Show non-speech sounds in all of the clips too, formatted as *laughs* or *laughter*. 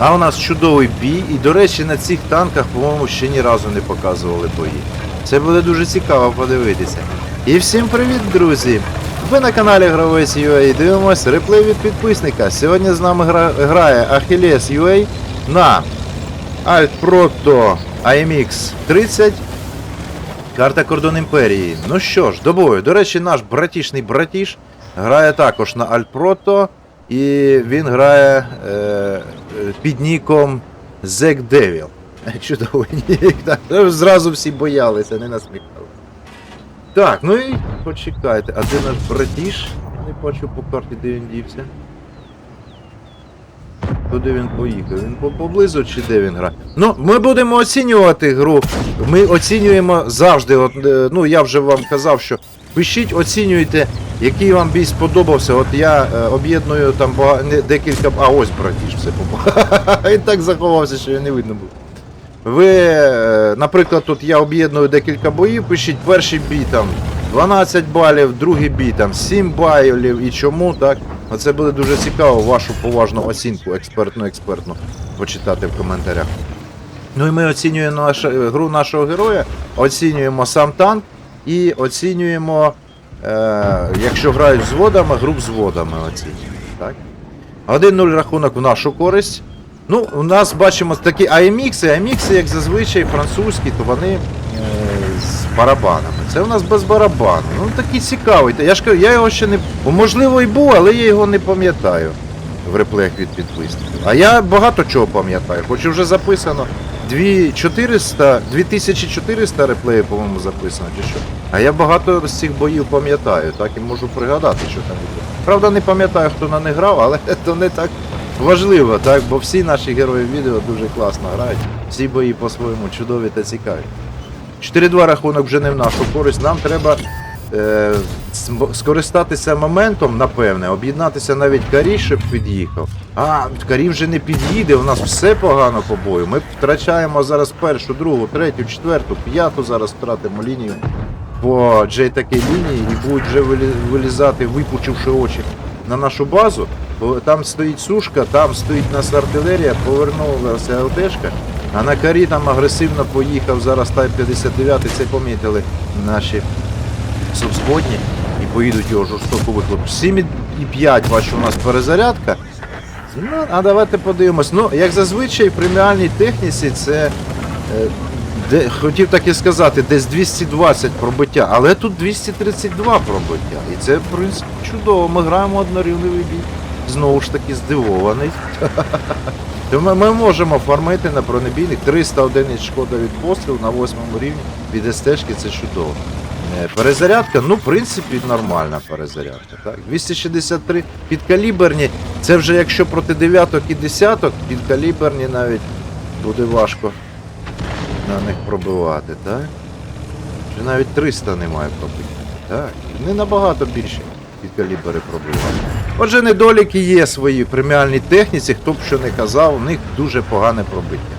А у нас чудовий бій, і, до речі, на цих танках, по-моєму, ще ні разу не показували бої. Це буде дуже цікаво подивитися. І всім привіт, друзі! Ви на каналі Гравець UA і дивимось реплей від підписника. Сьогодні з нами гра... грає Achilles UA на Alt Proto AMX 30. Карта Кордон Імперії. Ну що ж, до бою. До речі, наш братішний братіш грає також на Alt Proto. І він грає е, під ніком Zack *laughs* Devil. Чудовий нік. Ну, зразу всі боялися, не насміхали. Так, ну і почекайте, а де наш братіш? Не бачу по карті, де він дівся. Куди він поїхав? Він поблизу чи де він грає? Ну, ми будемо оцінювати гру. Ми оцінюємо завжди. От, е, ну я вже вам казав, що пишіть, оцінюйте, який вам бій сподобався. От я е, об'єдную там бага... не, декілька. А ось братіш все побачив. *laughs* Він так заховався, що його не видно було. Ви, е, наприклад, тут я об'єдную декілька боїв, пишіть перший бій там 12 балів, другий бій там 7 балів і чому, так? Оце буде дуже цікаво, вашу поважну оцінку, експертну експертну почитати в коментарях. Ну і ми оцінюємо нашу, гру нашого героя, оцінюємо сам танк і оцінюємо, е, якщо грають взводами, гру взводами оцінюємо. Так? 1-0 рахунок в нашу користь. Ну, у нас бачимо такі AMX, AMX, як зазвичай французькі, то вони е, з барабанами. Це у нас без барабану. Ну такий цікавий. Я ж кажу, я його ще не. Можливо, і був, але я його не пам'ятаю в реплеях від підписників. А я багато чого пам'ятаю. Хоч і вже записано 2400, 2400 реплеїв, по-моєму, записано, чи що. А я багато з цих боїв пам'ятаю, так і можу пригадати, що там було. Правда, не пам'ятаю, хто на них грав, але *laughs* то не так важливо, так? Бо всі наші герої відео дуже класно грають. Всі бої по-своєму чудові та цікаві. 4-2 рахунок вже не в нашу користь. Нам треба е, скористатися моментом, напевне, об'єднатися навіть Карі, щоб під'їхав. А, Карі вже не під'їде, у нас все погано по бою. Ми втрачаємо зараз першу, другу, третю, четверту, п'яту зараз втратимо лінію по джей такій лінії і будуть вже вилізати, випучивши очі на нашу базу. Бо Там стоїть сушка, там стоїть нас артилерія, повернулася ЛТшка, а на карі там агресивно поїхав зараз Тайп 59, це помітили наші субсходні і поїдуть його жорстоко вихлоп. 7,5 бачу у нас перезарядка. Ну, а давайте подивимось. Ну, як зазвичай в преміальній техніці це. е, Де, хотів так і сказати, десь 220 пробиття, але тут 232 пробиття. І це, в принципі, чудово. Ми граємо однорівневий бій. Знову ж таки здивований. *laughs* Ми, ми можемо фармити на бронебійних 300 одиниць шкода від пострілу на 8 рівні від СТ-шки, це чудово. Е, Перезарядка, ну, в принципі, нормальна перезарядка. Так? 263 підкаліберні. Це вже якщо проти дев'яток і десяток, підкаліберні навіть буде важко на них пробивати, так? Вже навіть 300 немає пробиття. Так, не набагато більше підкалібери пробивати. Отже, недоліки є свої в преміальній техніці, хто б що не казав, у них дуже погане пробиття.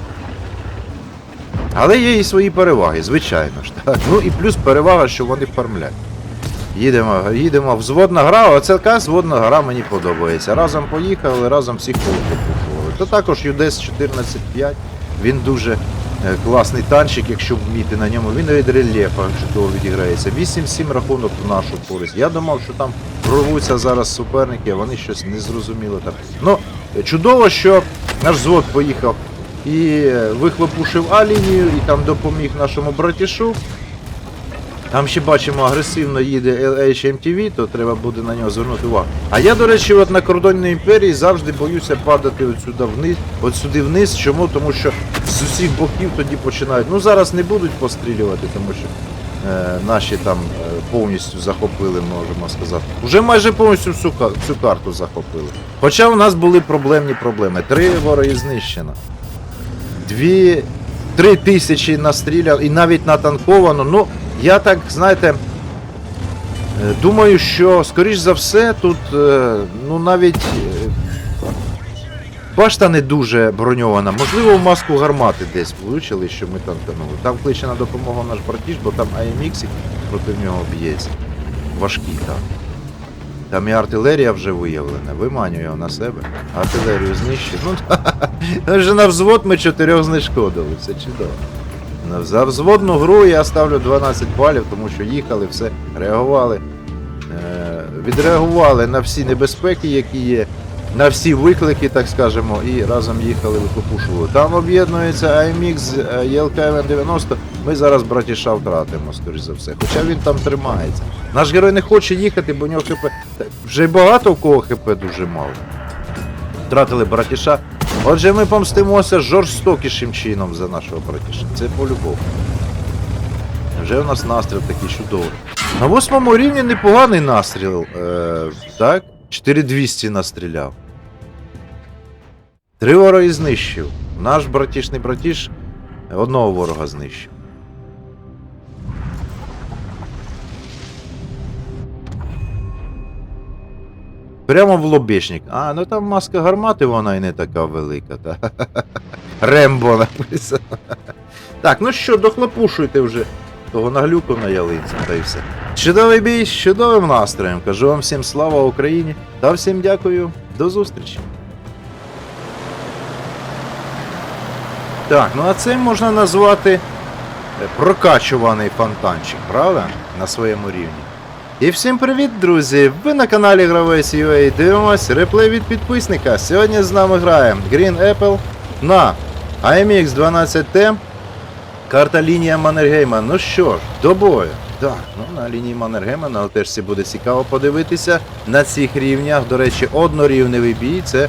Але є і свої переваги, звичайно ж. Так. Ну і плюс перевага, що вони фармлять. Їдемо, їдемо, взводна гра, оце така взводна гра мені подобається. Разом поїхали, разом всіх попушували. То також UDS 14.5, він дуже е, класний танчик, якщо вміти на ньому. Він від рельєфа чудово відіграється. 8-7 рахунок в нашу користь. Я думав, що там прорвуться зараз суперники, а вони щось не зрозуміли. Ну, чудово, що наш взвод поїхав і вихлопушив А-лінію, і там допоміг нашому братішу. Там ще бачимо агресивно їде LHMTV, то треба буде на нього звернути увагу. А я, до речі, от на кордонній імперії завжди боюся падати от сюди вниз, от сюди вниз. Чому? Тому що з усіх боків тоді починають. Ну зараз не будуть пострілювати, тому що е, наші там е, повністю захопили, можемо сказати. Уже майже повністю всю, всю карту захопили. Хоча у нас були проблемні проблеми. Три вороги знищено. Дві. Три тисячі настріляв і навіть натанковано. Ну, я так, знаєте, е, думаю, що, скоріш за все, тут е, ну навіть е, башта не дуже броньована. Можливо, в маску гармати десь влучили, що ми танканули. Там кличе на допомогу наш братіш, бо там AMX проти нього б'ється. Важкий там. Там і артилерія вже виявлена, виманює на себе. Артилерію знищив. Ну, вже на взвод ми чотирьох знешкодили, все чудово. За взводну гру я ставлю 12 балів, тому що їхали, все, реагували. Е, відреагували на всі небезпеки, які є, на всі виклики, так скажемо, і разом їхали, викопушували. Там об'єднується AMX, е, ЄЛК 90 Ми зараз братіша втратимо, скоріш за все. Хоча він там тримається. Наш герой не хоче їхати, бо у нього ХП. Вже багато у кого ХП дуже мало. Втратили братіша. Отже, ми помстимося жорстокішим чином за нашого братіша. Це по-любому. Вже у нас настріл такий чудовий. На восьмому рівні непоганий настріл. Е, так? 4200 настріляв. Три вороги знищив. Наш братішний братіш одного ворога знищив. Прямо в лобешник. А, ну там маска гармати, вона і не така велика. Та. Рембо написано. Так, ну що, дохлопушуйте вже того наглюку на ялинці, та й все. Чудовий бій з чудовим настроєм. Кажу вам всім слава Україні та всім дякую. До зустрічі. Так, ну а це можна назвати е, прокачуваний фонтанчик, правда? На своєму рівні. І всім привіт, друзі! Ви на каналі Гравець UA дивимось реплей від підписника. Сьогодні з нами грає Green Apple на AMX 12T. Карта лінія Маннергейма. Ну що ж, до бою. Так, ну на лінії Маннергейма на ЛТшці буде цікаво подивитися на цих рівнях. До речі, однорівневий бій це,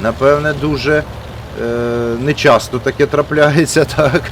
напевне, дуже е, нечасто таке трапляється, *laughs* так.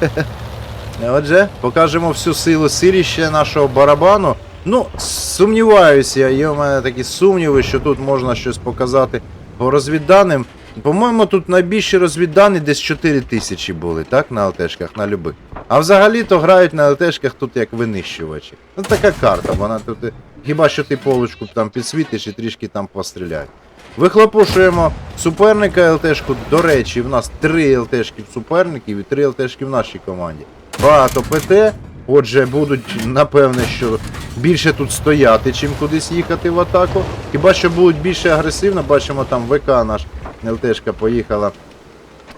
Отже, покажемо всю силу силіща нашого барабану. Ну, сумніваюся, є у мене такі сумніви, що тут можна щось показати по розвідданим. По-моєму, тут найбільші розвіддані десь 4 тисячі були, так, на ЛТшках, на любих. А взагалі-то грають на ЛТшках тут як винищувачі. Ну така карта, вона тут. е, Хіба що ти полочку там підсвітиш і трішки там постріляють. Вихлопушуємо суперника ЛТшку. До речі, в нас 3 ЛТшки суперників і 3 ЛТшки в нашій команді. Багато ПТ. Отже, будуть, напевне, що більше тут стояти, чим кудись їхати в атаку. Хіба що будуть більше агресивно, бачимо там ВК наш ЛТшка поїхала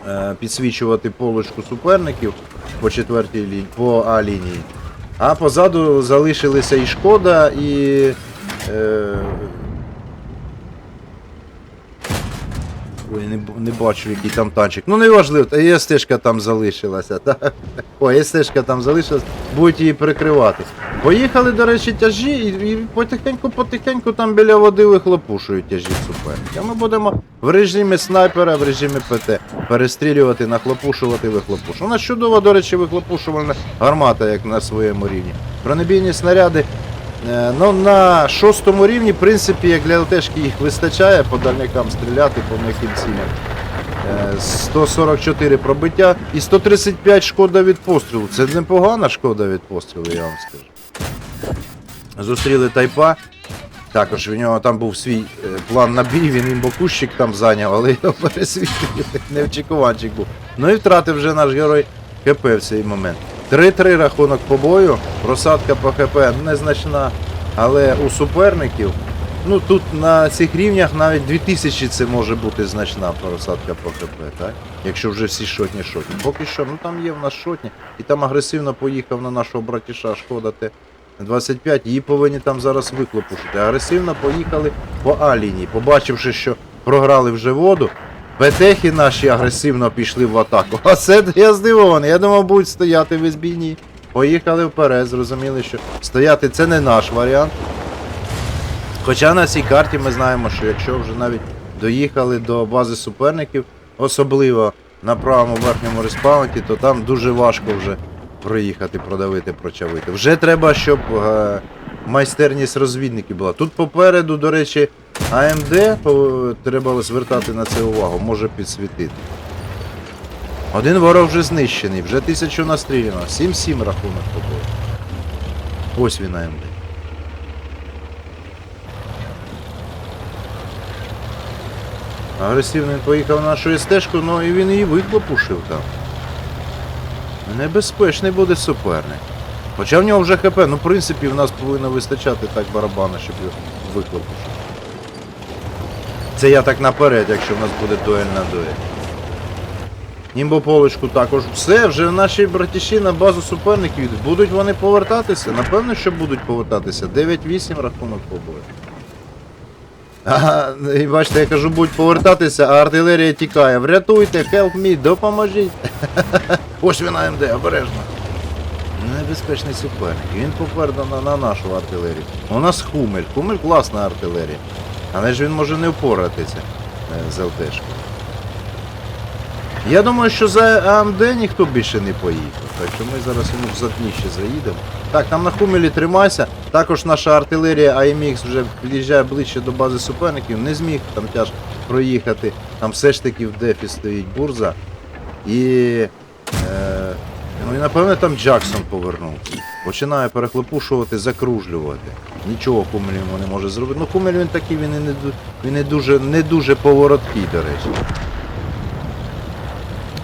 е, підсвічувати полочку суперників по четвертій лінії, по А лінії. А позаду залишилися і шкода, і. Е, Ой, не, не бачу, який там танчик. Ну неважливо, та є стежка там залишилася. Так? Ой, є стежка там залишилась, будуть її прикривати. Поїхали, до речі, тяжі, і, і потихеньку-потихеньку там біля води вихлопушують тяжі суперника. Ми будемо в режимі снайпера, в режимі ПТ перестрілювати, нахлопушувати, вихлопушувати. У нас чудова, до речі, вихлопушувальна гармата, як на своєму рівні. Бронебійні снаряди Ну, на шостому рівні, в принципі, як для ЛТшки їх вистачає по дальникам стріляти по м'яким цілям. Е, 144 пробиття і 135 шкода від пострілу. Це непогана шкода від пострілу, я вам скажу. Зустріли тайпа. Також в нього там був свій е, план на бій, він імбокущик там зайняв, але його пересвітили. *laughs* Невчикуванчик був. Ну і втратив вже наш герой ХП в цей момент. 3-3 рахунок по бою, просадка по ХП незначна, але у суперників, ну тут на цих рівнях навіть 2000 це може бути значна просадка по ХП, так? Якщо вже всі шотні шотні. Поки що, ну там є в нас шотні, і там агресивно поїхав на нашого братіша Шкода Т. 25, її повинні там зараз виклопушити. Агресивно поїхали по А лінії, побачивши, що програли вже воду. ПТХи наші агресивно пішли в атаку. *laughs* А це я здивований. Я думав, будуть стояти в ізбійні. Поїхали вперед, зрозуміли, що стояти це не наш варіант. Хоча на цій карті ми знаємо, що якщо вже навіть доїхали до бази суперників, особливо на правому верхньому респаунті, то там дуже важко вже проїхати, продавити, прочавити. Вже треба, щоб е, майстерність розвідників була. Тут попереду, до речі, АМД треба звертати на це увагу, може підсвітити. Один ворог вже знищений, вже тисячу настріляно. 7-7 рахунок побив. Ось він АМД. Агресивно він поїхав на нашу стежку, ну і він її виклопушив там. Небезпечний буде суперник. Хоча в нього вже ХП, ну в принципі в нас повинно вистачати так барабана, щоб його виклопушити. Це я так наперед, якщо в нас буде дуель на дуель. Німбополочку також. Все, вже наші братіші на базу суперників йдуть. Будуть вони повертатися? Напевно, що будуть повертатися. 9-8 рахунок побуде. Ага, і бачите, я кажу, будуть повертатися, а артилерія тікає. Врятуйте, help me, допоможіть. *laughs* Ось він АМД, обережно. Небезпечний суперник. Він попереду на, на нашу артилерію. У нас Хумель. Хумель класна артилерія. Але ж він може не впоратися е, з ЛТшкою. Я думаю, що за АМД ніхто більше не поїхав. Так що ми зараз йому в задніще заїдемо. Так, там на Хумелі тримайся. Також наша артилерія AMX вже під'їжджає ближче до бази суперників. Не зміг там тяжко проїхати. Там все ж таки в дефі стоїть бурза. І. Е, ну і напевне там Джаксон повернувся. Починає перехлопушувати, закружлювати. Нічого Хумель йому не може зробити. Ну Хумель він такий, він і не, він не дуже, не дуже повороткий, до речі.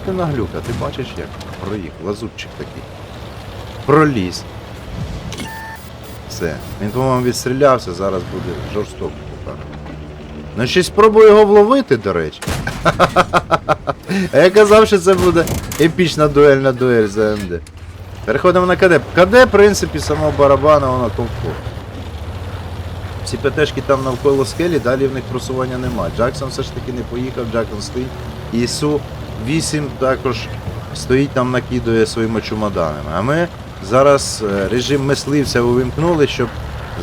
Ти наглюка, ти бачиш як? Проїхав, лазутчик такий. Проліз. Все. Він, по-моєму, відстрілявся, зараз буде жорстоко. Ну ще спробую його вловити, до речі. *laughs* А я казав, що це буде епічна дуельна дуель за МД. Переходимо на КД. КД, в принципі, самого барабана, воно комфорт. Ці ПТшки там навколо скелі, далі в них просування немає. Джексон все ж таки не поїхав, Джексон стоїть. І Су-8 також стоїть там, накидує своїми чемоданами. А ми зараз е, режим мисливця увімкнули, щоб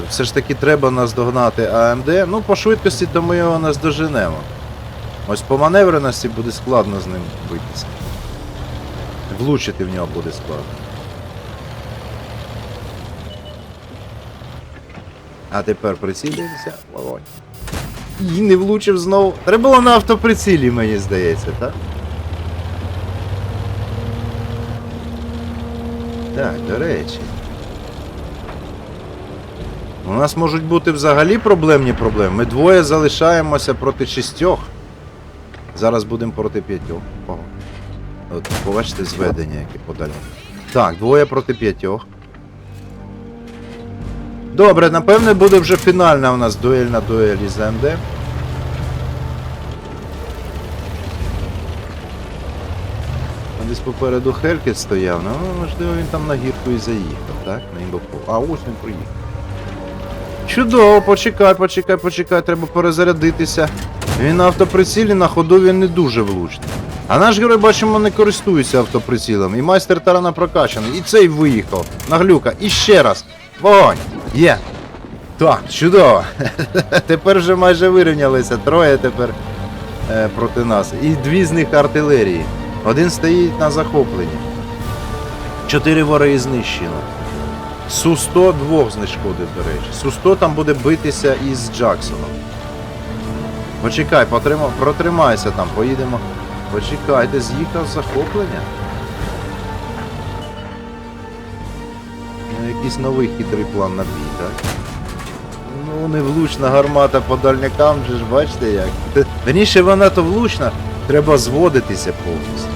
все ж таки треба наздогнати АМД. Ну, по швидкості, то ми його наздоженемо. Ось по маневреності буде складно з ним битися. Влучити в нього буде складно. А тепер прицілюємося. Вогонь. І не влучив знову. Треба було на автоприцілі, мені здається, так? Так, до речі. У нас можуть бути взагалі проблемні проблеми. Ми двоє залишаємося проти шістьох. Зараз будемо проти п'ятьох. От, побачите зведення, яке подалі. Так, двоє проти п'ятьох. Добре, напевне буде вже фінальна у нас дуель із АМД. Там Десь попереду Хелькет стояв, ну можливо він там на гірку і заїхав, так? На імбоку. А ось він приїхав. Чудово, почекай, почекай, почекай, треба перезарядитися. Він на автоприцілі на ходу він не дуже влучний. А наш герой, бачимо, не користується автоприцілом. І майстер тарана прокачаний. І цей виїхав. Наглюка. І ще раз. Вогонь! Є. Так, чудово. *laughs* тепер вже майже вирівнялися. Троє тепер е, проти нас. І дві з них артилерії. Один стоїть на захопленні. Чотири вороги знищено. Су-100 двох знешкодив, до речі. Су-100 там буде битися із Джаксоном. Почекай, потрима... протримайся там, поїдемо. Почекайте, з'їхав захоплення. Ну, якийсь новий хитрий план на бій, так? Ну, невлучна гармата по дальнякам, же ж бачите як. *laughs* Верніше вона то влучна, треба зводитися повністю.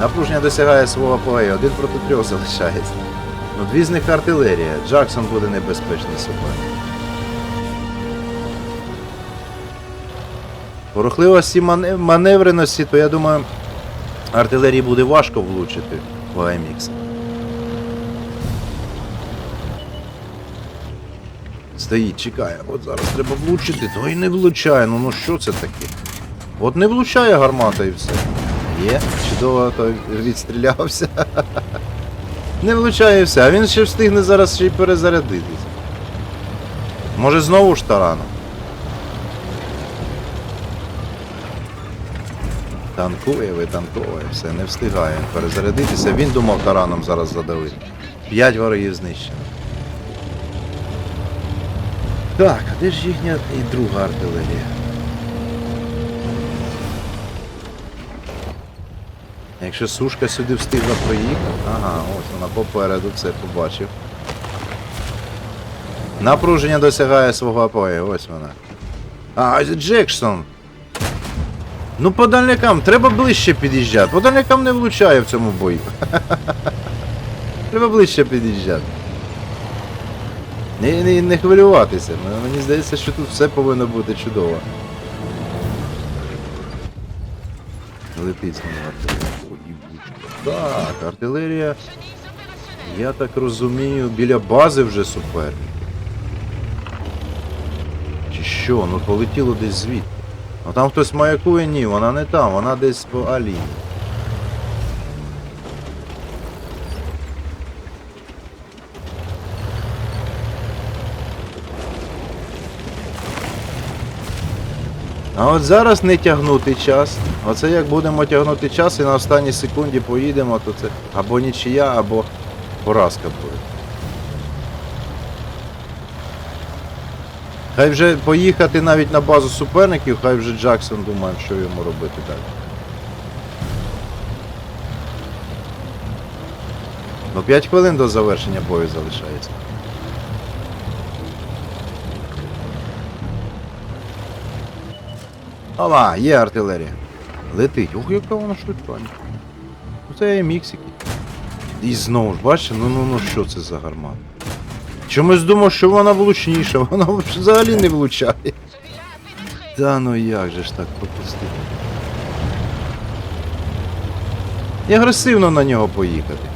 Напруження досягає свого апогею, один проти трьох залишається. Ну, дві з них артилерія. Джаксон буде небезпечний суперник. Порухливості маневреності, то я думаю, артилерії буде важко влучити в АМХ. Стоїть, чекає. От зараз треба влучити, то і не влучає. Ну ну що це таке? От не влучає гармата і все. Є, чудово то відстрілявся. *laughs* Не влучає все, а він ще встигне зараз ще й перезарядитись. Може знову ж тараном? Танкує, витанковує, все, не встигає перезарядитися. Він думав тараном зараз задавити. П'ять ворогів знищено. Так, а де ж їхня і друга артилерія? Якщо сушка сюди встигла проїхати, ага, ось вона попереду це побачив. Напруження досягає свого апогею, ось вона. А, Джексон. Ну по дальнякам, треба ближче під'їжджати. По дальнякам не влучає в цьому бою. *laughs* треба ближче під'їжджати. Не, не, не хвилюватися. Мені здається, що тут все повинно бути чудово. Летить їбучка. Так, артилерія. Я так розумію, біля бази вже суперник. Чи що? Ну полетіло десь звідти. Ну там хтось маякує, ні, вона не там, вона десь по Алі. А от зараз не тягнути час. Оце як будемо тягнути час і на останній секунді поїдемо, то це або нічия, або поразка буде. Хай вже поїхати навіть на базу суперників, хай вже Джексон думає, що йому робити далі. Ну 5 хвилин до завершення бою залишається. Ова, є артилерія. Летить. Ох, яка вона швидка. Це міксики. І знову ж, бачиш, ну ну ну що це за гармата? Чомусь думав, що вона влучніша, вона взагалі не влучає. Та ну як же ж так пропустити? І агресивно на нього поїхати.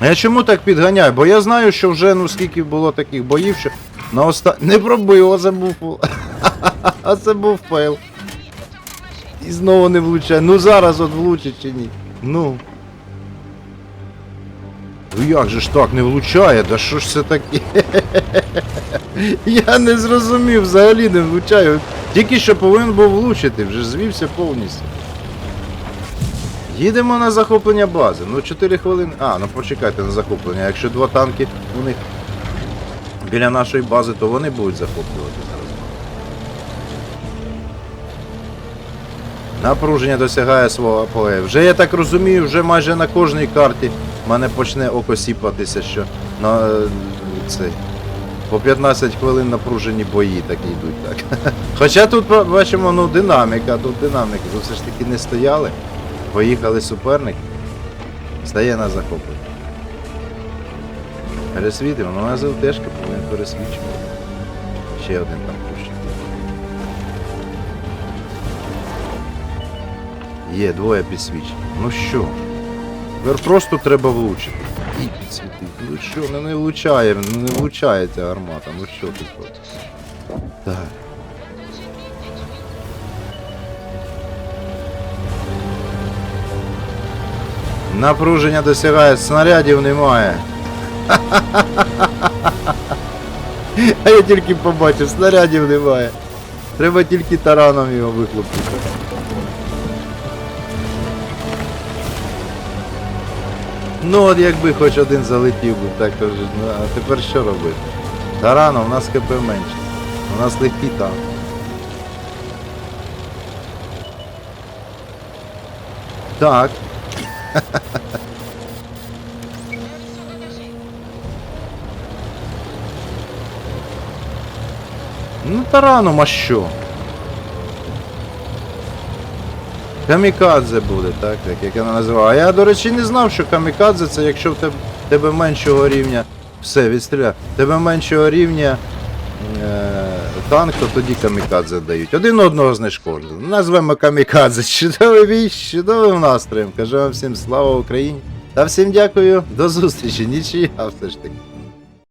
А я чому так підганяю? Бо я знаю, що вже ну скільки було таких боїв, що на оста... *laughs* Не пробив, це був. А це був фейл. І знову не влучає. Ну зараз от влучить чи ні. Ну. Ну як же ж так не влучає? Да що ж це таке? *laughs* Я не зрозумів, взагалі не влучаю. Тільки що повинен був влучити, вже звівся повністю. Їдемо на захоплення бази. Ну 4 хвилини. А, ну почекайте на захоплення. Якщо два танки у них біля нашої бази, то вони будуть захоплювати зараз. Напруження досягає свого апогею. Вже я так розумію, вже майже на кожній карті мене почне око сіпатися, що на е, цей. По 15 хвилин напружені бої так йдуть так. *laughs* Хоча тут бачимо ну, динаміка, тут динаміка. Тут все ж таки не стояли. Поїхали суперники. Стає на захоплення. Пересвітимо, ну на ЗЛТшка повинен пересвічувати. Ще один там пущик. Є, двоє підсвічень. Ну що? Тепер просто треба влучити. І підсвітити. Ну що, ну не влучає, не влучає ця гармата. Ну що ти зробиш? Так. Напруження досягає, снарядів немає. *laughs* А я тільки побачив, снарядів немає. Треба тільки тараном його вихлопити. Ну от якби хоч один залетів би, так то вже, ну а тепер що робити? Тараном, у нас КП менше. У нас легкий танк. Так. Ну, тараном, а що? Камікадзе буде, так, так як я називав. А я, до речі, не знав, що камікадзе це якщо в тебе, тебе меншого рівня. Все, відстріляв. Тебе меншого рівня танк, то тоді камікадзе дають. Один одного знешкоджено. Назвемо камікадзе. Чудовий бій, чудовим настроєм. Кажу вам всім слава Україні. Та всім дякую, до зустрічі. Нічия все ж таки.